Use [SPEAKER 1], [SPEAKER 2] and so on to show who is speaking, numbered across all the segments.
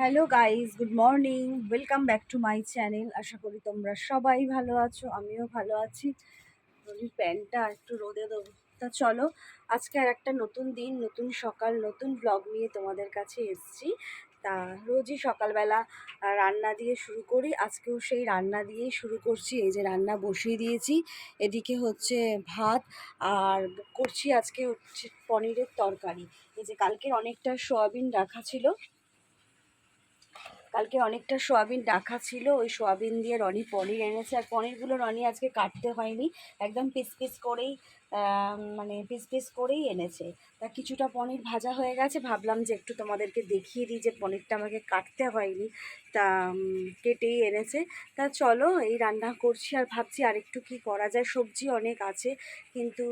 [SPEAKER 1] Hello guys good morning welcome back to my channel আশা করি তোমরা সবাই ভালো আছো, আমিও ভালো আছি। প্যান্টটা একটু রোদে দেবো। তা চলো, আজকে আর একটা নতুন দিন, নতুন সকাল, নতুন ব্লগ নিয়ে তোমাদের কাছে এসেছি। তা রোজই সকালবেলা রান্না দিয়ে শুরু করি। আজকেও সেই রান্না দিয়েই শুরু করছি। এই যে রান্না বসিয়ে দিয়েছি। এদিকে হচ্ছে ভাত আর করছি আজকে হচ্ছে পনিরের তরকারি। এই যে কালকের অনেকটা সয়াবিন রাখা ছিল। কালকে অনেকটা সোয়াবিন রাখা ছিল, ওই সোয়াবিন দিয়ে রনি পনির এনেছে, আর পনিরগুলো রনি আজকে কাটতে হয়নি, একদম পিস পিস করেই মানে পিস পিস করেই এনেছে। তা কিছুটা পনির ভাজা হয়ে গেছে, ভাবলাম যে একটু তোমাদেরকে দেখিয়ে দিই যে পনিরটা আমাকে কাটতে হয়নি। তা কেটেই এনেছে। তা চলো, এই রান্না করছি আর ভাবছি আর একটু কী করা যায়। সবজি অনেক আছে, কিন্তু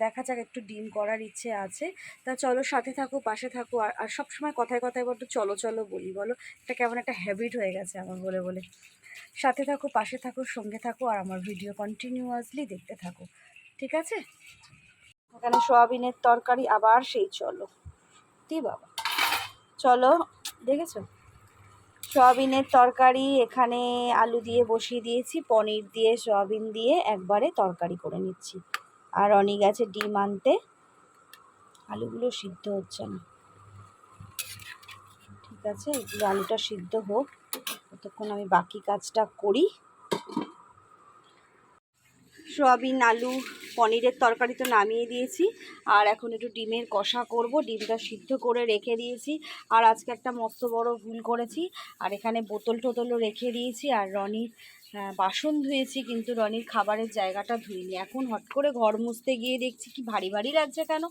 [SPEAKER 1] দেখা যাক, একটু ডিম করার ইচ্ছে আছে। তা চলো, সাথে থাকো, পাশে থাকো। আর আর সবসময় কথায় কথায় বলতো, চলো চলো বলি, বলো। এটা কেমন একটা হ্যাবিট হয়ে গেছে আমার বলে বলে। সাথে থাকো, পাশে থাকো, সঙ্গে থাকো, আর আমার ভিডিও কন্টিনিউয়াসলি দেখতে থাকো। ঠিক আছে? এখানে সোয়াবিনের তরকারি আবার সেই চলো। দি বাবা? চলো, দেখেছ? সয়াবিনের তরকারি এখানে আলু দিয়ে বসিয়ে দিয়েছি, পনির দিয়ে সয়াবিন দিয়ে একবারে তরকারি করে নিচ্ছি। আর অনেক গেছে ডিম আনতে, আলুগুলো সিদ্ধ হচ্ছে না। ঠিক আছে, এগুলো আলুটা সিদ্ধ হোক, ততক্ষণ আমি বাকি কাজটা করি। সোয়াবিন, আলু, পনিরের তরকারি তো নামিয়ে দিয়েছি। আর এখন একটু ডিমের কষা করব। ডিমটা সিদ্ধ করে রেখে দিয়েছি। আর আজকে একটা মস্ত বড় ভুল করেছি। আর এখানে বোতল টোতলও রেখে দিয়েছি। আর রনির বাসন ধুয়েছি, কিন্তু রনির খাবারের জায়গাটা ধুইনি। এখন হট করে ঘর মুছতে গিয়ে দেখছি কি ভারী ভারী লাগছে কেন?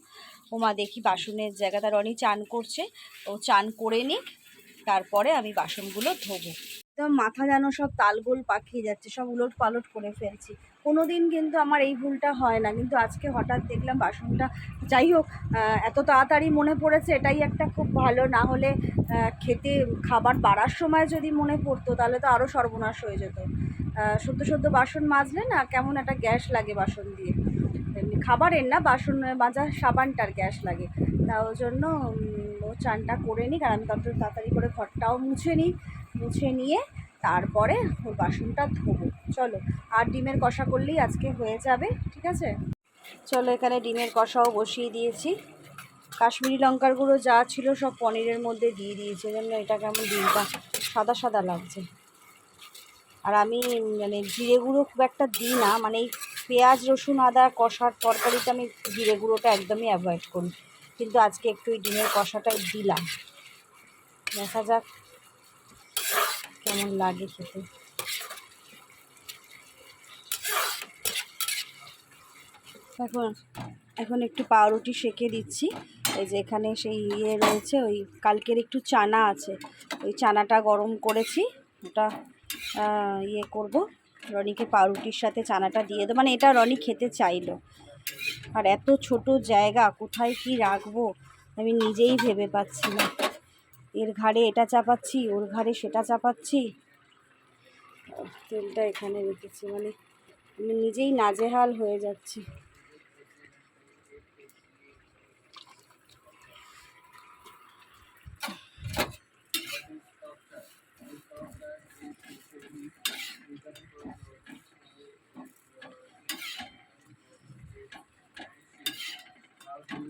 [SPEAKER 1] ও মা, দেখি বাসনের জায়গাটা রনি চান করছে। ও চান করে নিক, তারপরে আমি বাসনগুলো ধোবো। একদম মাথা যেন সব তালগোল পাকিয়ে যাচ্ছে, সব উলট পালট করে ফেলছি। কোনো দিন কিন্তু আমার এই ভুলটা হয় না। কিন্তু আজকে হঠাৎ দেখলাম বাসনটা, যাই হোক এত তাড়াতাড়ি মনে পড়েছে, এটাই একটা খুব ভালো। না হলে খেতে, খাবার বাড়ার সময় যদি মনে পড়তো, তাহলে তো আরও সর্বনাশ হয়ে যেত। সদ্য সদ্য বাসন মাজলে না কেমন একটা গ্যাস লাগে বাসন দিয়ে। খাবারের না, বাসন মাজা সাবানটার গ্যাস লাগে। তা ওই জন্য ও চানটা করে নিই কারণ আমি তত তাড়াতাড়ি করে ঘরটাও মুছে নিই। মুছে নিয়ে তারপরে বাসনটা ধোবো। চলো, আর ডিমের কষা করলেই আজকে হয়ে যাবে, ঠিক আছে? চলো, এখানে ডিমের কষাও বসিয়ে দিয়েছি। কাশ্মীরি লঙ্কার গুঁড়ো যা ছিল সব পনিরের মধ্যে দিয়ে দিয়েছি ওই জন্য এটা কেমন ডিমটা সাদা সাদা লাগছে। আর আমি মানে জিরে গুঁড়ো খুব একটা দিই না মানে এই পেঁয়াজ, রসুন, আদা, কষার তরকারিতে আমি জিরে গুঁড়োটা একদমই অ্যাভয়েড করি। কিন্তু আজকে একটু এই ডিমের কষাটাই দিলাম। দেখা যাক কেমন লাগে খেতে? এখন এখন একটু পাউরুটি সেঁকে দিচ্ছি। এই যে এখানে সেই ইয়ে রয়েছে, ওই কালকের একটু চানা আছে। ওই চানাটা গরম করেছি, ওটা ইয়ে করব। রনিকে পাউরুটির সাথে চানাটা দিয়ে দেবো। মানে এটা রনি খেতে চাইলো। আর এত ছোট জায়গা, কোথায় কি রাখব? আমি নিজেই ভেবে পাচ্ছি না। এর ঘাড়ে এটা চাপাচ্ছি, ওর ঘাড়ে সেটা চাপাচ্ছি। তেলটা এখানে রেখেছি মানে আমি নিজেই নাজেহাল হয়ে যাচ্ছি।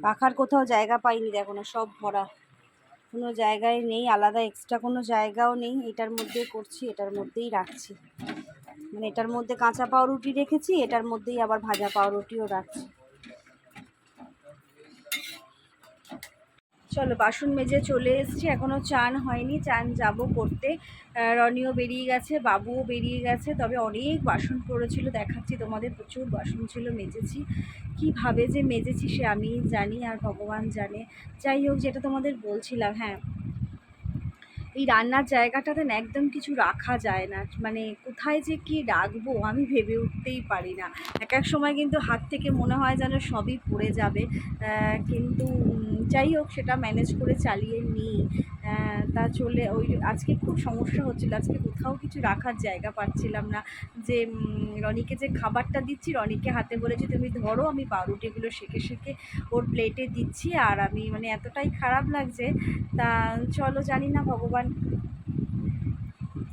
[SPEAKER 1] রাখার কোথাও জায়গা পাইনি দেখো না, সব ভরা। কোনো জায়গায় নেই, আলাদা এক্সট্রা কোনো জায়গাও নেই। এটার মধ্যে করছি, এটার মধ্যেই রাখছি। মানে এটার মধ্যে কাঁচা পাউরুটি রেখেছি, এটার মধ্যেই আবার ভাজা পাউরুটিও রাখছি। চলো, বাসন মেজে চলে এসেছি এখনও চান হয়নি, চান যাব করতে। রনিও বেরিয়ে গেছে, বাবুও বেরিয়ে গেছে, তবে অনেক বাসন পড়েছিল, দেখাচ্ছি তোমাদের, প্রচুর বাসন ছিল, মেজেছি। কীভাবে যে মেজেছি সে আমি জানি আর ভগবান জানে। যাই হোক, যেটা তোমাদের বলছিলাম হ্যাঁ। এই রান্নার জায়গাটাতে না একদম কিছু রাখা যায় না। মানে কোথায় যে কি রাখব আমি ভেবে উঠতেই পারি না। এক এক সময় কিন্তু হাত থেকে মনে হয় যেন সবই পড়ে যাবে। কিন্তু যাই হোক সেটা ম্যানেজ করে চালিয়ে নিই। তা চলে ওই আজকে খুব সমস্যা হচ্ছিল। আজকে কোথাও কিছু রাখার জায়গা পাচ্ছিলাম না। যে রনিকে যে খাবারটা দিচ্ছি, রনিকে হাতে বলেছি, তুমি ধরো, আমি পাউরুটিগুলো শেখে শেখে ওর প্লেটে দিচ্ছি। আর আমি মানে এতটাই খারাপ লাগছে। তা চলো, জানি না, ভগবান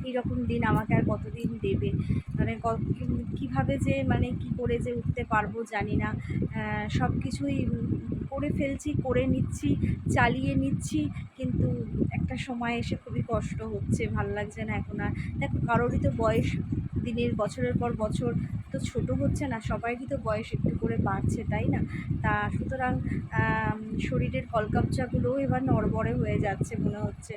[SPEAKER 1] এইরকম দিন আমাকে আর কতদিন দেবে? মানে কীভাবে যে মানে কি করে যে উঠতে পারব জানি না। সব কিছুই করে ফেলছি, করে নিচ্ছি, চালিয়ে নিচ্ছি, কিন্তু একটা সময় এসে খুবই কষ্ট হচ্ছে, ভালো লাগছে না এখন আর। দেখো, কারোরই তো বয়স দিনের, বছরের পর বছর তো ছোট হচ্ছে না সবারই তো বয়স একটু করে বাড়ছে, তাই না? তা সুতরাং শরীরের কলকাপচাগুলোও এবার নড়বড়ে হয়ে যাচ্ছে মনে হচ্ছে।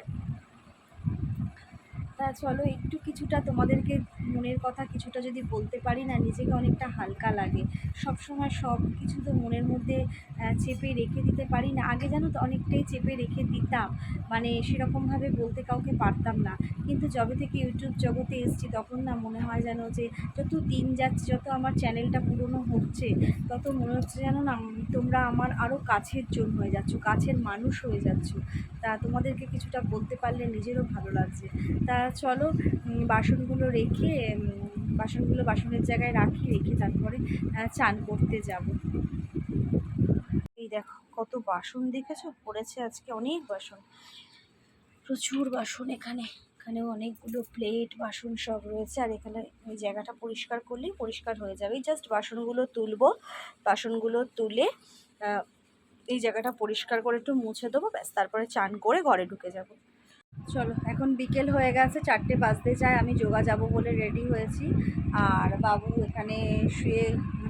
[SPEAKER 1] তা চলো, একটু কিছুটা তোমাদেরকে মনের কথা কিছুটা যদি বলতে পারি না, নিজেকে অনেকটা হালকা লাগে। সব সময় সব কিছু তো মনের মধ্যে চেপে রেখে দিতে পারি না। আগে জানো তো, অনেকটাই চেপে রেখে দিতাম। মানে সেরকমভাবে বলতে কাউকে পারতাম না। কিন্তু যবে থেকে ইউটিউব জগতে এসেছি, তখন না মনে হয় যেন যে, যত দিন যাচ্ছে, যত আমার চ্যানেলটা পুরনো হচ্ছে, তত মনে হচ্ছে যেন না তোমরা আমার আরও কাছের জন হয়ে যাচ্ছ, কাছের মানুষ হয়ে যাচ্ছ। তা তোমাদেরকে কিছুটা বলতে পারলে নিজেরও ভালো লাগছে। তা চলো বাসনগুলো রেখে বাসনগুলো বাসনের জায়গায় রাখি, রেখে তারপরে চান করতে যাব। এই দেখো, কত বাসন দেখেছ? পড়েছে আজকে অনেক বাসন। প্রচুর বাসন এখানে। এখানেও অনেকগুলো প্লেট বাসন সব রয়েছে। আর এখানে ওই জায়গাটা পরিষ্কার করলেই পরিষ্কার হয়ে যাবে। জাস্ট বাসনগুলো তুলবো। বাসনগুলো তুলে এই জায়গাটা পরিষ্কার করে একটু মুছে দেবো। ব্যাস, তারপরে চান করে ঘরে ঢুকে যাব। চলো, এখন বিকেল হয়ে গেছে, চারটে বাজতে যায়, আমি যোগা যাব বলে রেডি হয়েছি। আর বাবু এখানে শুয়ে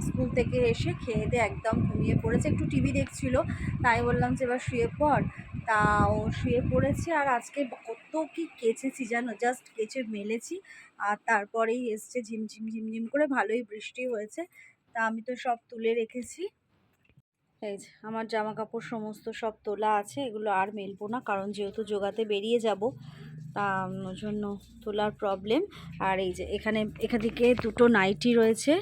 [SPEAKER 1] স্কুল থেকে এসে খেয়ে দিয়ে একদম ঘুমিয়ে পড়েছে। একটু টিভি দেখছিল, তাই বললাম যে এবার শুয়ে পড়। তা ও শুয়ে পড়েছে আর আজকে কত কি কেচেছি জানো জাস্ট কেচে মেলেছি। আর তারপরেই এসছে ঝিমঝিম ঝিমঝিম করে, ভালোই বৃষ্টি হয়েছে। তা আমি তো সব তুলে রেখেছি। এই যে, আমার জামা কাপড় সমস্ত সব তোলা আছে, এগুলো আর মেলবো না, কারণ যেহেতু যোগাতে বেরিয়ে যাব, তা জন্য তোলার প্রবলেম আর এই যে, এখানে এখান থেকে দুটো নাইটি রয়েছে,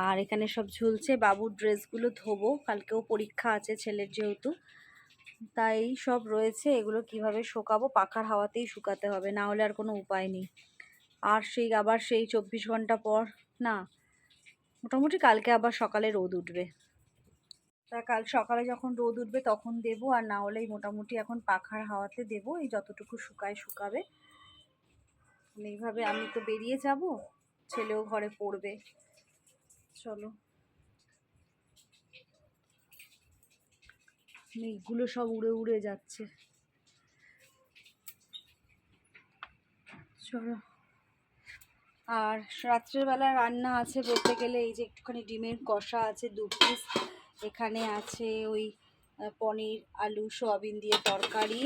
[SPEAKER 1] আর এখানে সব ঝুলছে, বাবুর ড্রেসগুলো ধোবো, কালকেও পরীক্ষা আছে ছেলের যেহেতু, তাই সব রয়েছে, এগুলো কীভাবে শুকাবো, পাখার হাওয়াতেই শুকাতে হবে, না হলে আর কোনো উপায় নেই। আর সেই, আবার সেই চব্বিশ ঘণ্টা পর, না, মোটামুটি কালকে আবার সকালে রোদ উঠবে। তা কাল সকালে যখন রোদ উঠবে তখন দেবো, আর না হলেই মোটামুটি এখন পাখার হাওয়াতে দেবো, এই যতটুকু শুকায় শুকাবে। মানে এইভাবে আমি তো বেরিয়ে যাব, ছেলেও ঘরে পড়বে। চলো। মেঘগুলো সব উড়ে উড়ে যাচ্ছে। চলো। আর রাত্রের বেলা রান্না আছে বলতে গেলে এই যে একটুখানি ডিমের কষা আছে, দু পিস এখানে আছে ওই পনির, আলু, সোয়াবিন দিয়ে তরকারি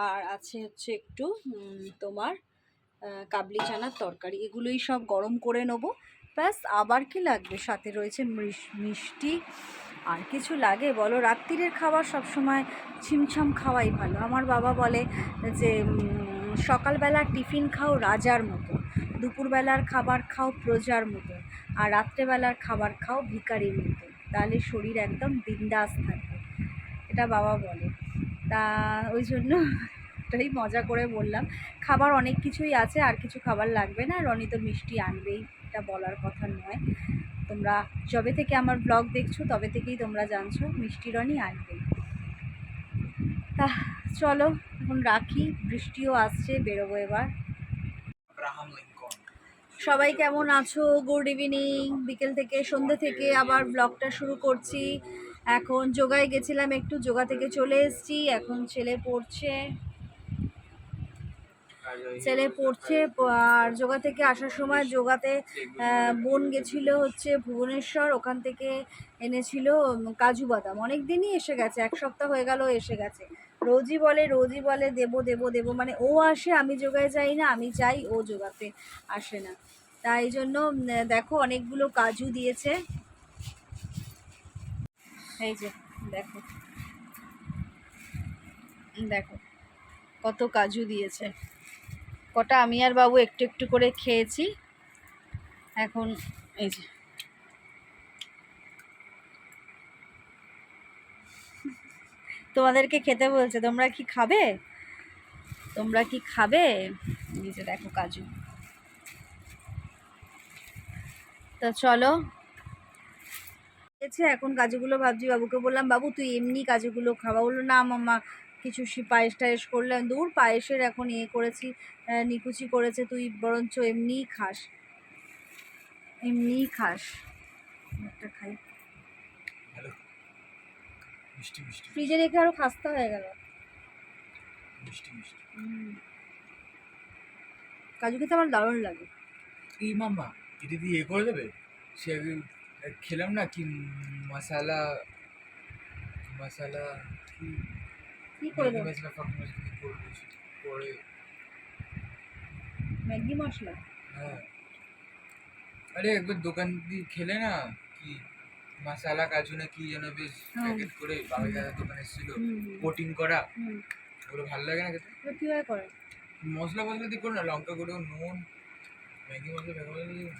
[SPEAKER 1] আর আছে হচ্ছে একটু তোমার কাবলি চানার তরকারি। এগুলোই সব গরম করে নেব। ব্যাস, আবার কি লাগবে? সাথে রয়েছে মিষ্টি। আর কিছু লাগে? বলো, রাত্রিরের খাবার সবসময় ছিমছাম খাওয়াই ভালো। আমার বাবা বলে যে সকালবেলা টিফিন খাও রাজার মতো। দুপুরবেলার খাবার খাও প্রজার মতো। আর রাত্রেবেলার খাবার খাও ভিখারির মতো। তাহলে শরীর একদম বিন্দাস থাকবে। এটা বাবা বলে। তা ওই জন্য এটাই মজা করে বললাম। খাবার অনেক কিছুই আছে, আর কিছু খাবার লাগবে না। রনি তো মিষ্টি আনবেই, এটা বলার কথা নয়। তোমরা যবে থেকে আমার ব্লগ দেখছ, তবে থেকেই তোমরা জানছো, মিষ্টি রনি আনবেই। তা চলো, এখন রাখি। বৃষ্টিও আসছে, বেরোবো এবার। সবাই কেমন আছো? গুড ইভিনিং বিকেল থেকে সন্ধ্যে থেকে আবার ব্লগটা শুরু করছি। এখন যোগায় গেছিলাম, একটু যোগা থেকে চলে এসেছি। এখন ছেলে পড়ছে। ছেলে পড়ছে, আর যোগা থেকে আসার সময় যোগাতে বোন গেছিল হচ্ছে ভুবনেশ্বর, ওখান থেকে এনেছিল কাজু বাদাম। অনেক দিনই এসে গেছে, এক সপ্তাহ হয়ে গেল এসে গেছে। রোজই বলে রোজই বলে, দেব দেব দেব। মানে ও আসে, আমি যোগায় যাই না, আমি যাই, ও যোগাতে আসে না। তাই জন্য দেখো, অনেকগুলো কাজু দিয়েছে। এই যে, দেখো। দেখো, কত কাজু দিয়েছে। কটা আমি আর বাবু একটু একটু করে খেয়েছি। এখন, এই যে। তোমাদেরকে খেতে বলছে, তোমরা কি খাবে? তোমরা কি খাবে? নিজে দেখো কাজু। তা চলো। এসে এখন কাজুগুলো ভাবছি, বাবুকে বললাম, বাবু, তুই এমনি কাজুগুলো খাওয়া বলল, না মামা কিছু পায়েস টায়েস করলাম। দূর, পায়েসের এখন ইয়ে করেছি নিকুচি করেছে তুই, বরঞ্চ এমনিই খাস। এমনিই খাস? একটা খাই। ফ্রিজে রেখে আরও খাস্তা হয়ে গেল।
[SPEAKER 2] মিষ্টি মিষ্টি।
[SPEAKER 1] কাজু খেতে আমার দারুণ লাগে।
[SPEAKER 2] এই মামা এটা দিয়ে এ করে দেবে সে খেলাম না কি মশালা মশালা কি?
[SPEAKER 1] কি করে দেবো?
[SPEAKER 2] মশলা ফাঁক মশলা কি করে পরে।
[SPEAKER 1] ম্যাগি মশলা?
[SPEAKER 2] হ্যাঁ। আরে একবার দোকান দিয়ে খেলে না কি মশালা কাজু না কি যেন বেশ প্যাকেট করে বাবার দাদার দোকানে এসেছিল। কোটিং করা। ওগুলো ভালো লাগে না খেতে?
[SPEAKER 1] কীভাবে করে?
[SPEAKER 2] মশলা ফসলা দিয়ে করো না লঙ্কা গুঁড়ো নুন ম্যাগি মশলা ফ্যাগি মশলা দিয়ে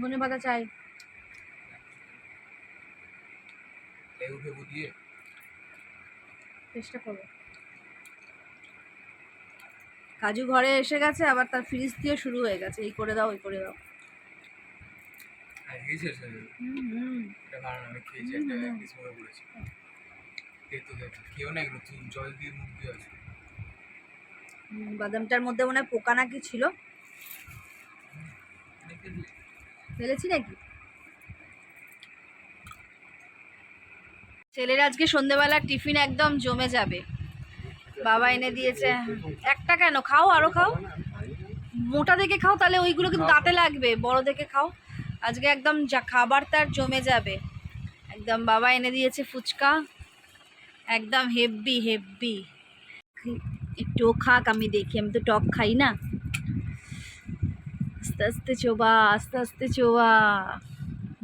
[SPEAKER 1] ধনে পাতা চাই।
[SPEAKER 2] লেবু ফেবু দিয়ে।
[SPEAKER 1] চেষ্টা করব। কাজু ঘরে এসে গেছে আবার তার ফ্রিজ দিয়ে শুরু হয়ে গেছে। এই করে দাও ওই করে দাও।
[SPEAKER 2] এটা ভালো না আমি খেয়েছি একটা পড়েছি খেয়েও না এগুলো তুই জল দিয়ে মুখ দিয়ে আছে।
[SPEAKER 1] বাদামটার মধ্যে মনে হয় পোকা নাকি ছিল? ফেলেছি নাকি? ছেলের আজকে সন্ধেবেলা টিফিন একদম জমে যাবে। বাবা এনে দিয়েছে। একটা কেন? খাও আরও খাও। মোটা দেখে খাও তাহলে ওইগুলো কিন্তু দাঁতে লাগবে বড় দেখে খাও। আজকে একদম যা খাবার তার জমে যাবে। একদম বাবা এনে দিয়েছে ফুচকা। একদম হেভি হেভি একটু খাক আমি দেখি আমি তো টক খাই না। আস্তে আস্তে চোবা আস্তে আস্তে চোবা।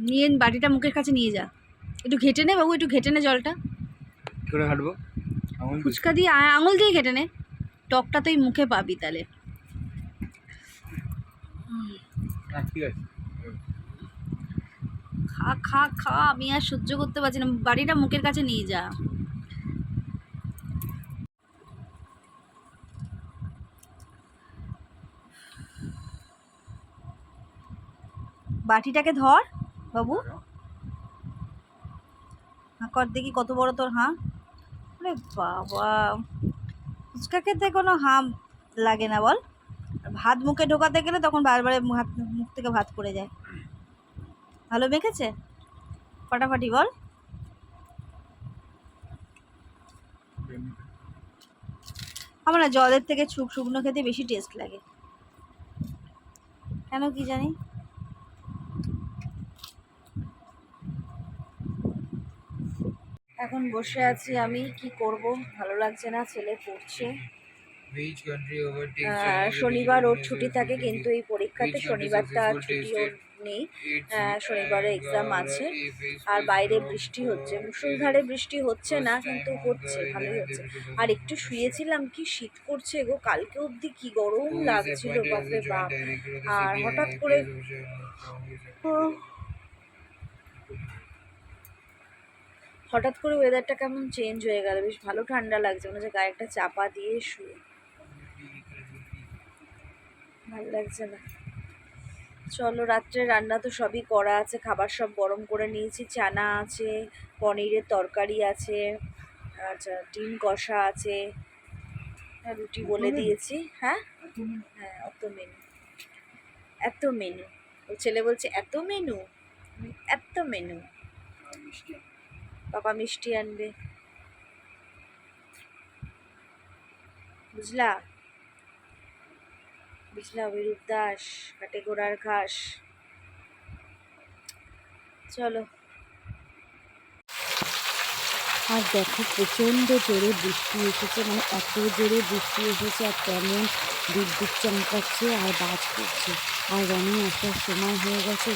[SPEAKER 1] নিয়ে বাটিটা মুখের কাছে নিয়ে যা। একটু ঘেটে নে বাবু একটু ঘেটে নে জলটা।
[SPEAKER 2] করে
[SPEAKER 1] ফুচকা দিয়ে আঙুল দিয়ে ঘেটে নে। টকটা তুই মুখে পাবি তাহলে।
[SPEAKER 2] ঠিক আছে
[SPEAKER 1] খা খা খা, আমি আর সহ্য করতে পারছি না। বাড়িটা মুখের কাছে নিয়ে যা। বাটিটাকে ধর, বাবু। কর দেখি কত বড় তোর হাঁ আরে বাবা। ফুচকা খেতে কোনো হাঁ লাগে না বল। ভাত মুখে ঢোকাতে গেলে তখন বারবার হাত মুখ থেকে ভাত পড়ে যায়। ভালো মেখেছে ফাটাফাটি বল। আমার না জলের থেকে ছুক শুকনো খেতে বেশি টেস্ট লাগে। কেন কি জানি? এখন বসে আছি আমি কি করব? ভালো লাগছে না ছেলে পড়ছে? শনিবার ওর ছুটি থাকে কিন্তু এই পরীক্ষাতে শনিবারটা ছুটি ওর নেই। শনিবারে এক্সাম আছে। আর বাইরে বৃষ্টি হচ্ছে। মুসুলধারে বৃষ্টি হচ্ছে না কিন্তু হচ্ছে ভালোই হচ্ছে। আর একটু শুয়েছিলাম কি শীত করছে গো কালকে অবধি কি গরম লাগছিল বাপরে বাপ। আর হঠাৎ করে হঠাৎ করে ওয়েদারটা কেমন চেঞ্জ হয়ে গেল? বেশ ভালো ঠান্ডা লাগছে মনে হচ্ছে গায়ে একটা চাপা দিয়ে শুয়ে। ভালো লাগছে না। চলো রাত্রে রান্না তো সবই করা আছে। খাবার সব গরম করে নিয়েছি। চানা আছে পনিরের তরকারি আছে আচ্ছা ডিম কষা আছে। রুটি বলে দিয়েছি। হ্যাঁ? হ্যাঁ অত মেনু এত মেনু ও ছেলে বলছে এত মেনু এত মেনু বাবা মিষ্টি আনবে। বুঝলা? বুঝলা অভিরূপ দাস কাটে গোড়ার ঘাস। চলো। আর দেখো, প্রচণ্ড জোরে বৃষ্টি এসেছে মানে এত জোরে বৃষ্টি এসেছে আর তেমন বিদ্যুৎ চমকাচ্ছে আর বাজ করছে। আর রনি আসার সময় হয়ে গেছে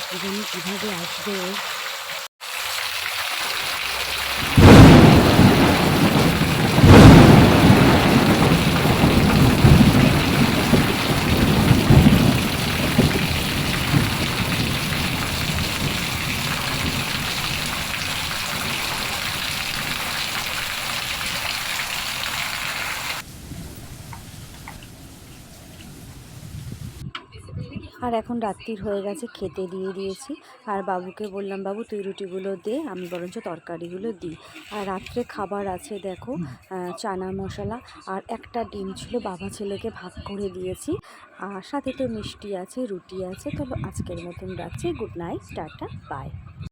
[SPEAKER 1] কীভাবে আসবে আর এখন রাত্রির হয়ে গেছে খেতে দিয়ে দিয়েছি। আর বাবুকে বললাম বাবু তুই রুটিগুলো দে আমি বরঞ্চ তরকারিগুলো দিই। আর রাত্রে খাবার আছে দেখো চানা মশলা আর একটা ডিম ছিল বাবা ছেলেকে ভাগ করে দিয়েছি। আর সাথে তো মিষ্টি আছে রুটি আছে তবে আজকের মতন রাখছি গুড নাইট টাটা বাই।